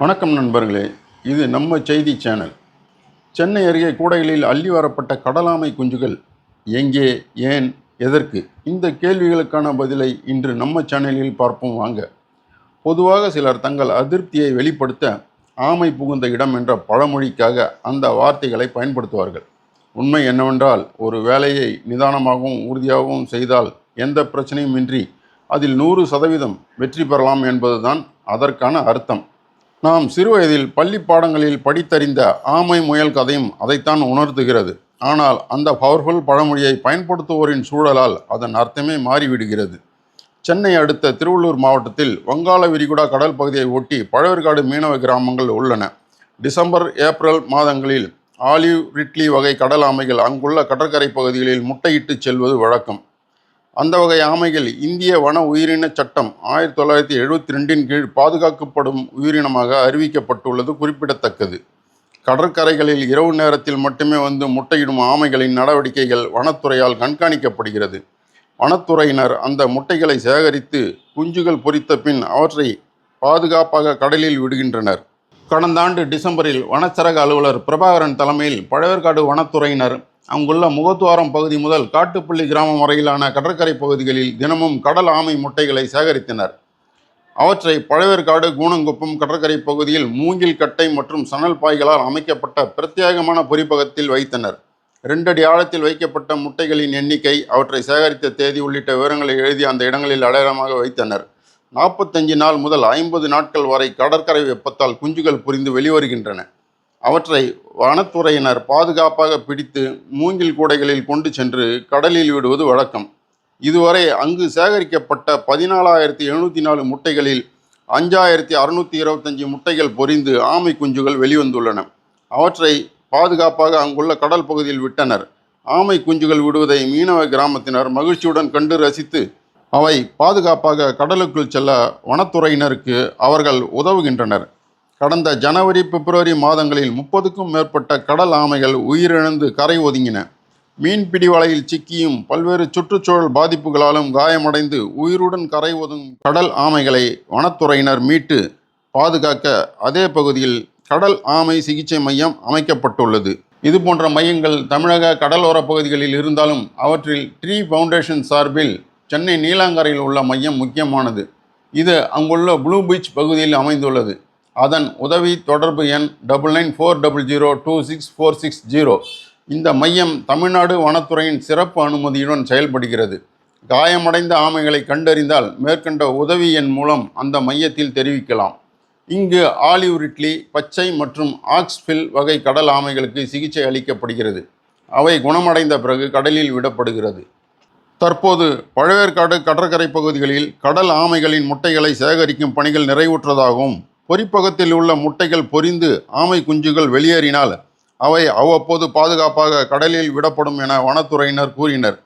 வணக்கம் நண்பர்களே இது நம்ம செய்தி சேனல். சென்னை அருகே கூடைகளில் அள்ளி வரப்பட்ட கடலாமை குஞ்சுகள் எங்கே ஏன் எதற்கு? இந்த கேள்விகளுக்கான பதிலை இன்று நம்ம சேனலில் பார்ப்போம் வாங்க. பொதுவாக சிலர் தங்கள் அதிருப்தியை வெளிப்படுத்த ஆமை புகுந்த இடம் என்ற பழமொழிக்காக அந்த வார்த்தைகளை பயன்படுத்துவார்கள். உண்மை என்னவென்றால் ஒரு வேலையை நிதானமாகவும் உறுதியாகவும் செய்தால் எந்த பிரச்சனையும் இன்றி அதில் நூறு சதவீதம் வெற்றி பெறலாம் என்பதுதான் அதற்கான அர்த்தம். நாம் சிறுவயதில் பள்ளி பாடங்களில் படித்தறிந்த ஆமை முயல் கதையும் அதைத்தான் உணர்த்துகிறது. ஆனால் அந்த பவர்ஃபுல் பழமொழியை பயன்படுத்துவோரின் சூழலால் அதன் அர்த்தமே மாறிவிடுகிறது. சென்னை அடுத்த திருவள்ளூர் மாவட்டத்தில் வங்காள விரிகுடா கடல் பகுதியை ஒட்டி பழவேற்காடு மீனவ கிராமங்கள் உள்ளன. டிசம்பர் ஏப்ரல் மாதங்களில் ஆலிவ் ரிட்லி வகை கடல் ஆமைகள் அங்குள்ள கடற்கரை பகுதிகளில் முட்டையிட்டு செல்வது வழக்கம். அந்த வகை ஆமைகள் இந்திய வன உயிரின சட்டம் ஆயிரத்தி தொள்ளாயிரத்தி எழுபத்தி ரெண்டின் கீழ் பாதுகாக்கப்படும் உயிரினமாக அறிவிக்கப்பட்டுள்ளது குறிப்பிடத்தக்கது. கடற்கரைகளில் இரவு நேரத்தில் மட்டுமே வந்து முட்டையிடும் ஆமைகளின் நடவடிக்கைகள் வனத்துறையால் கண்காணிக்கப்படுகிறது. வனத்துறையினர் அந்த முட்டைகளை சேகரித்து குஞ்சுகள் பொறித்த பின் அவற்றை பாதுகாப்பாக கடலில் விடுகின்றனர். கடந்த ஆண்டு டிசம்பரில் வனச்சரக அலுவலர் பிரபாகரன் தலைமையில் பழவேற்காடு வனத்துறையினர் அங்குள்ள முகத்துவாரம் பகுதி முதல் காட்டுப்பள்ளி கிராமம் வரையிலான கடற்கரை பகுதிகளில் தினமும் கடல் ஆமை முட்டைகளை சேகரித்தனர். அவற்றை பழவேற்காடு கூணங்குப்பம் கடற்கரை பகுதியில் மூங்கில் கட்டை மற்றும் சணல் பாய்களால் அமைக்கப்பட்ட பிரத்யேகமான பொறிப்பகத்தில் வைத்தனர். ரெண்டடி ஆழத்தில் வைக்கப்பட்ட முட்டைகளின் எண்ணிக்கை அவற்றை சேகரித்த தேதி உள்ளிட்ட விவரங்களை எழுதி அந்த இடங்களில் அடையாளமாக வைத்தனர். நாற்பத்தஞ்சு நாள் முதல் ஐம்பது நாட்கள் வரை கடற்கரை வெப்பத்தால் குஞ்சுகள் புரிந்து வெளிவருகின்றன. அவற்றை வனத்துறையினர் பாதுகாப்பாக பிடித்து மூங்கில் கூடைகளில் கொண்டு சென்று கடலில் விடுவது வழக்கம். இதுவரை அங்கு சேகரிக்கப்பட்ட பதினாலாயிரத்தி எழுநூற்றி நாலு முட்டைகளில் அஞ்சாயிரத்தி அறுநூற்றி இருபத்தஞ்சி முட்டைகள் பொரிந்து ஆமை குஞ்சுகள் வெளிவந்துள்ளன. அவற்றை பாதுகாப்பாக அங்குள்ள கடல் பகுதியில் விட்டனர். ஆமை குஞ்சுகள் விடுவதை மீனவ கிராமத்தினர் மகிழ்ச்சியுடன் கண்டு ரசித்து அவை பாதுகாப்பாக கடலுக்குள் செல்ல வனத்துறையினருக்கு அவர்கள் உதவுகின்றனர். கடந்த ஜனவரி பிப்ரவரி மாதங்களில் முப்பதுக்கும் மேற்பட்ட கடல் ஆமைகள் உயிரிழந்து கரை ஒதுங்கின. மீன்பிடி வலையில் சிக்கியும் பல்வேறு சுற்றுச்சூழல் பாதிப்புகளாலும் காயமடைந்து உயிருடன் கரை ஒதுங்கும் கடல் ஆமைகளை வனத்துறையினர் மீட்டு பாதுகாக்க அதே பகுதியில் கடல் ஆமை சிகிச்சை மையம் அமைக்கப்பட்டுள்ளது. இது போன்ற மையங்கள் தமிழக கடலோர பகுதிகளில் இருந்தாலும் அவற்றில் ட்ரீ ஃபவுண்டேஷன் சார்பில் சென்னை நீலாங்கரையில் உள்ள மையம் முக்கியமானது. இது அங்குள்ள ப்ளூ பீச் பகுதியில் அமைந்துள்ளது. அதன் உதவி தொடர்பு எண் double nine four double zero two six four six zero. இந்த மையம் தமிழ்நாடு வனத்துறையின் சிறப்பு அனுமதியுடன் செயல்படுகிறது. காயமடைந்த ஆமைகளை கண்டறிந்தால் மேற்கண்ட உதவி எண் மூலம் அந்த மையத்தில் தெரிவிக்கலாம். இங்கு ஆலிவ் ரிட்லி பச்சை மற்றும் ஆக்ஸ்ஃபில் வகை கடல் ஆமைகளுக்கு சிகிச்சை அளிக்கப்படுகிறது. அவை குணமடைந்த பிறகு கடலில் விடப்படுகிறது. தற்போது பழவேற்காடு கடற்கரை பகுதிகளில் கடல் ஆமைகளின் முட்டைகளை சேகரிக்கும் பணிகள் நிறைவுற்றதாகவும் பொறிப்பகத்தில் உள்ள முட்டைகள் பொரிந்து ஆமை குஞ்சுகள் வெளியேறினால் அவை அவ்வப்போது பாதுகாப்பாக கடலில் விடப்படும் என வனத்துறையினர் கூறினர்.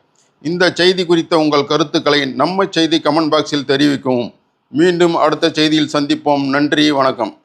இந்த செய்தி குறித்த உங்கள் கருத்துக்களை நம்ம செய்தி கமெண்ட் பாக்ஸில் தெரிவிக்கவும். மீண்டும் அடுத்த செய்தியில் சந்திப்போம். நன்றி வணக்கம்.